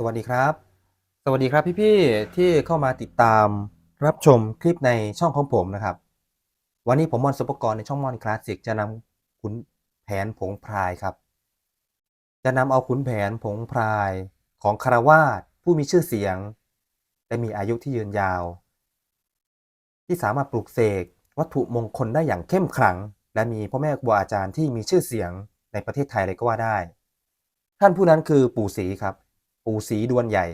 สวัสดีครับ สวัสดีครับพี่ๆที่เข้ามาติดตามรับชมคลิปในช่องของผมนะครับ วันนี้ผมมอนสุปกรณ์ในช่องมอนคลาสสิกจะนำขุนแผนผงพรายครับ จะนำเอาขุนแผนผงพรายของคารวาสผู้มีชื่อเสียง และมีอายุที่ยืนยาว ที่สามารถปลูกเสกวัตถุมงคลได้อย่างเข้มขลัง และมีพ่อแม่ครูอาจารย์ที่มีชื่อเสียงในประเทศไทยเลยก็ว่าได้ ท่านผู้นั้นคือปู่ศรีครับ ปู่ศรีดวนใหญ่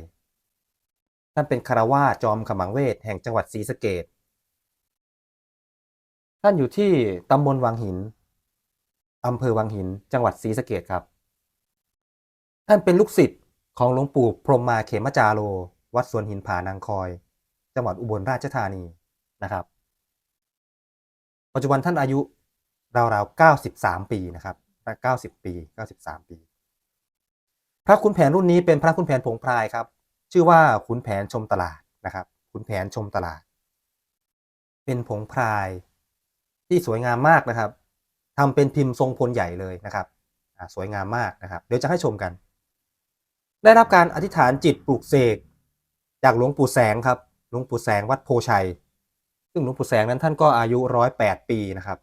ท่านเป็นคารวาจอมขมังเวทแห่งจังหวัดศรีสะเกดท่านอยู่ที่ตำบลวังหินอำเภอวังหิน จังหวัดศรีสะเกดครับ ท่านเป็นลูกศิษย์ของหลวงปู่พรหมมาเขมจาโร วัดสวนหินผานางคอย จังหวัดอุบลราชธานีนะครับ ปัจจุบันท่านอายุราวๆ93 ปีนะครับ 90 ปี 93 ปี พระขุนแผนรุ่นนี้เป็นพระขุนแผนผงพรายครับ ชื่อว่าขุนแผนชมตลาดนะครับขุนแผนชมตลาด เป็นผงพรายที่สวยงามมากนะครับทำเป็นพิมพ์ทรงพลใหญ่เลยนะครับสวยงามมากนะครับ เดี๋ยวจะให้ชมกัน ได้รับการอธิษฐานจิตปลูกเสกจากหลวงปู่แสงครับ หลวงปู่แสงวัดโพชัย ซึ่งหลวงปู่แสงนั้นท่านก็อายุร้อยแปดปีนะครับ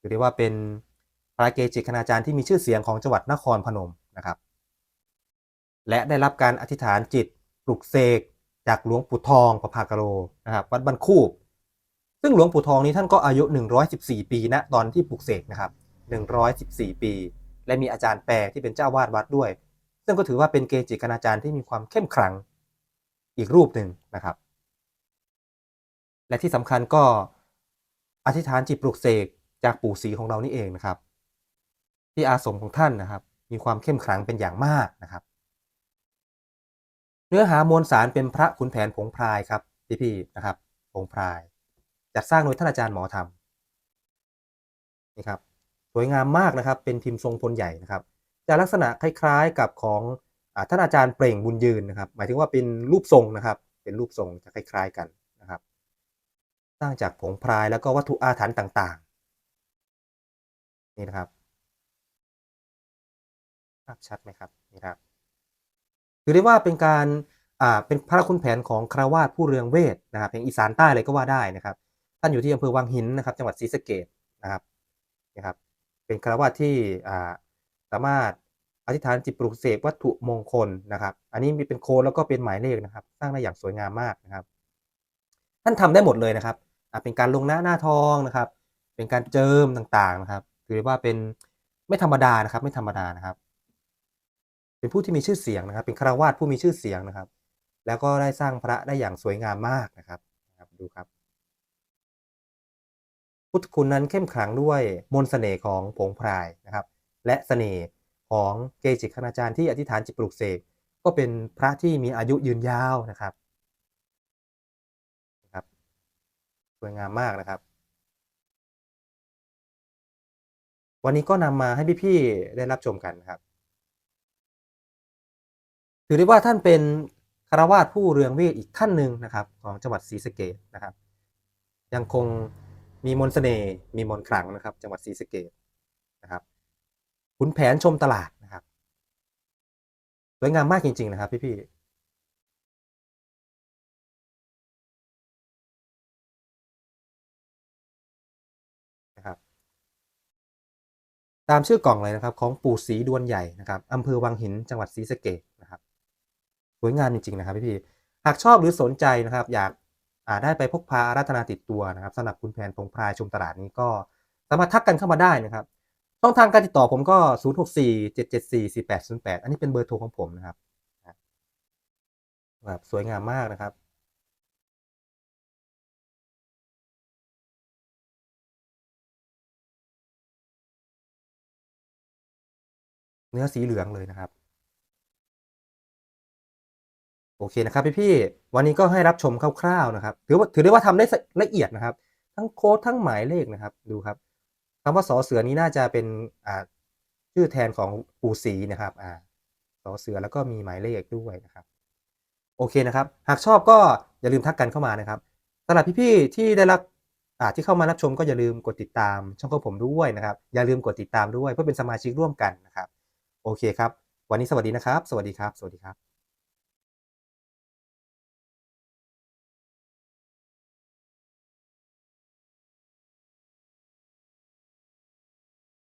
ถือได้ว่าเป็นพระเกจิคณาจารย์ที่มีชื่อเสียงของจังหวัดนครพนมนะครับ และได้รับการอธิษฐานจิตปลุกเสกจากหลวงปู่ทองประภากโรนะครับวัดบันคูบซึ่งหลวงปู่ทองนี้ท่านก็อายุ 114 ปีณตอนที่ปลุกเสกนะครับ 114 ปี และมีอาจารย์แปรที่เป็นเจ้าวาดวัดด้วย ซึ่งก็ถือว่าเป็นเกจิคณาจารย์ที่มีความเข้มขลังอีกรูปหนึ่งนะครับ และที่สำคัญก็อธิษฐานจิตปลุกเสกจากปู่ศรีของเรานี่เองนะครับ ที่อาสมของท่านนะครับ มีความเข้มขลังเป็นอย่างมากนะครับ เนื้อหามวลสารเป็นพระขุนแผนผงพรายครับ พี่ๆนะครับผงพราย จัดสร้างโดยท่านอาจารย์หมอธรรมนี่ครับสวยงามมากนะครับ เป็นพิมพ์ทรงพลใหญ่นะครับจะลักษณะคล้ายๆกับของอท่านอาจารย์เปล่งบุญยืนนะครับ หมายถึงว่าเป็นรูปทรงนะครับ เป็นรูปทรงจะคล้าย ๆกันนะครับ สร้างจากผงพรายแล้วก็วัตถุอาถรรพ์ต่างๆ นี่นะครับ ภาพชัดไหมครับ นี่ครับ ถือได้ว่าเป็นการอ่าเป็นพระคุณแผนของคราวาสผู้เรืองเวทนะครับแห่งอีสานใต้เลยก็ว่าได้นะครับ ท่านอยู่ที่อำเภอวังหินนะครับ จังหวัดศรีสะเกดนะครับนะครับ เป็นคราวาสที่อ่าสามารถอธิษฐานจิตปลุกเสกวัตถุมงคลนะครับ อันนี้มีเป็นโค้ดแล้วก็เป็นหมายเลขนะครับ สร้างได้อย่างสวยงามมากนะครับ ท่านทำได้หมดเลยนะครับเป็นการลงหน้าหน้าทองนะครับ เป็นการเจิมต่างๆนะครับถือได้ว่าเป็นไม่ธรรมดานะครับ ไม่ธรรมดานะครับ เป็นผู้ที่มีชื่อเสียงนะครับ เป็นคาวาสผู้มีชื่อเสียงนะครับ แล้วก็ได้สร้างพระได้อย่างสวยงามมากนะครับนะครับดูครับ พุทธคุณนั้นเข้มขลังด้วยมนต์เสน่ห์ของผงพรายนะครับ และเสน่ห์ของเกจิคณาจารย์ที่อธิษฐานจิตปลุกเสกก็เป็นพระที่มีอายุยืนยาวนะครับนะครับ สวยงามมากนะครับ วันนี้ก็นำมาให้พี่ๆได้รับชมกันนะครับ ถือได้ว่าท่านเป็นคารวาสผู้เรืองเวทอีกท่านหนึ่งนะครับ ของจังหวัดศรีสะเกดนะครับ ยังคงมีมนต์เสน่ห์มีมนขลังนะครับ จังหวัดศรีสะเกดนะครับขุนแผนชมตลาดนะครับสวยงามมากจริง ๆ นะครับ พี่ๆนะครับตามชื่อกล่องเลยนะครับ ของปู่ศรีดวนใหญ่นะครับอำเภอวังหินจังหวัดศรีสะเกด สวยงามจริงๆนะครับพี่ๆหากชอบหรือสนใจนะครับ อยากอ่าได้ไปพกพาอาราธนาติดตัวนะครับสำหรับคุณแผนพงพรายชมตลาดนี้ก็สามารถทักกันเข้ามาได้นะครับช่องทางการติดต่อผมก็ 0 6 4 7 7 4 4 8 0 8 อันนี้เป็นเบอร์โทรของผมนะครับแบบสวยงามมากนะครับเนื้อสีเหลืองเลยนะครับ โอเคนะครับพี่ๆวันนี้ก็ให้รับชมคร่าวๆนะครับ ถือว่าถือได้ว่าทำได้ละเอียดนะครับ ทั้งโค้ดทั้งหมายเลขนะครับดูครับคำว่าสอเสือนี้น่าจะเป็นอ่าชื่อแทนของปู่ศรีนะครับอ่าสอเสือแล้วก็มีหมายเลขด้วยนะครับ โอเคนะครับ หากชอบก็อย่าลืมทักกันเข้ามานะครับสำหรับพี่ๆที่ได้รับอ่าที่เข้ามารับชมก็อย่าลืมกดติดตาม ช่องของผมด้วยนะครับ อย่าลืมกดติดตามด้วยเพื่อเป็นสมาชิกร่วมกันนะครับ โอเคครับ วันนี้สวัสดีนะครับ สวัสดีครับ สวัสดีครับ